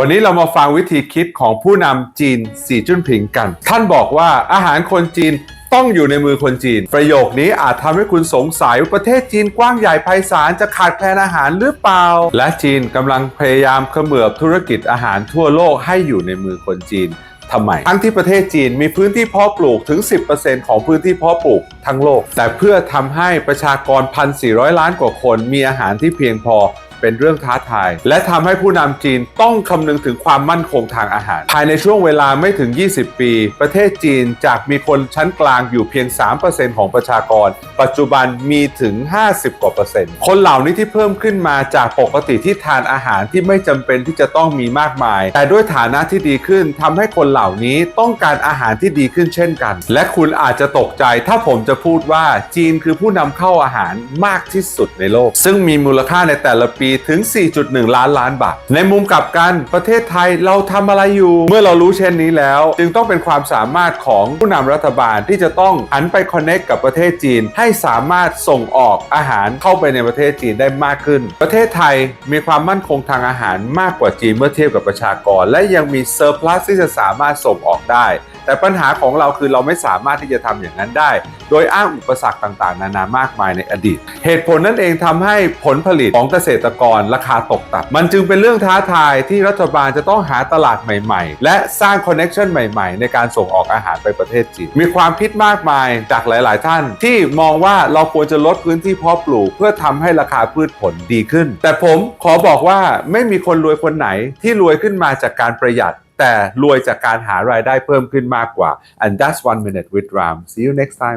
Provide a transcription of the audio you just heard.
วันนี้เรามาฟังวิธีคิดของผู้นำจีนสีจิ้นผิงกัน ท่านบอกว่าอาหารคนจีนต้องอยู่ในมือคนจีน ประโยคนี้อาจทำให้คุณสงสัยว่าประเทศจีนกว้างใหญ่ไพศาลจะขาดแคลนอาหารหรือเปล่า และจีนกำลังพยายามเขมือบธุรกิจอาหารทั่วโลกให้อยู่ในมือคนจีนทำไมทั้งที่ประเทศจีนมีพื้นที่เพาะปลูกถึง 10%ของพื้นที่เพาะปลูกทั้งโลก แต่เพื่อทำให้ประชากร 1,400 ล้านกว่าคนมีอาหารที่เพียงพอ เป็นเรื่องท้าทาย และทำให้ผู้นำจีนต้องคำนึงถึงความมั่นคงทางอาหาร ภายในช่วงเวลาไม่ถึง 20 ปี ประเทศจีนจากมีคนชั้นกลางอยู่เพียง 3%ของประชากร ปัจจุบันมีถึง 50 กว่าเปอร์เซ็นต์ คนเหล่านี้ที่เพิ่มขึ้นมาจากปกติที่ทานอาหารที่ไม่จำเป็นที่จะต้องมีมากมาย แต่ด้วยฐานะที่ดีขึ้นทำให้คนเหล่านี้ต้องการอาหารที่ดีขึ้นเช่นกัน และคุณอาจจะตกใจถ้าผมจะพูดว่าจีนคือผู้นำเข้าอาหารมากที่สุดในโลก ซึ่งมีมูลค่าในแต่ละปีถึง 4.1 ล้านล้านบาท ในมุมกลับกันประเทศไทยเราทำอะไรอยู่ เมื่อเรารู้เช่นนี้แล้ว จึงต้องเป็นความสามารถของผู้นำรัฐบาลที่จะต้องหันไปคอนเน c t กับประเทศจีน ให้สามารถส่งออกอาหารเข้าไปในประเทศจีนได้มากขึ้น ประเทศไทยมีความมั่นคงทางอาหารมากกว่าจีนเมื่อเทียบกับประชากร และยังมีเซอร์พลัสที่จะสามารถส่งออกได้ แต่ปัญหาของเราคือเราไม่สามารถที่จะทำอย่างนั้นได้ โดยอ้างอุปสรรคต่างๆ นานามากมายในอดีต เหตุผลนั่นเองทำให้ผลผลิตของเกษตรกรราคาตกต่ำมันจึงเป็นเรื่องท้าทายที่รัฐบาลจะต้องหาตลาดใหม่ๆ และสร้างคอนเน็ชันใหม่ๆ ในการส่งออกอาหารไปประเทศจีนมีความคิดมากมายจากหลาย ๆ ท่าน ที่มองว่าเราควรจะลดพื้นที่เพาะปลูก เพื่อทำให้ราคาพืชผลดีขึ้น แต่ผมขอบอกว่าไม่มีคนรวยคนไหนที่รวยขึ้นมาจากการประหยัด แต่รวยจากการหารายได้เพิ่มขึ้นมากกว่า and that's one minute with Ram see you next time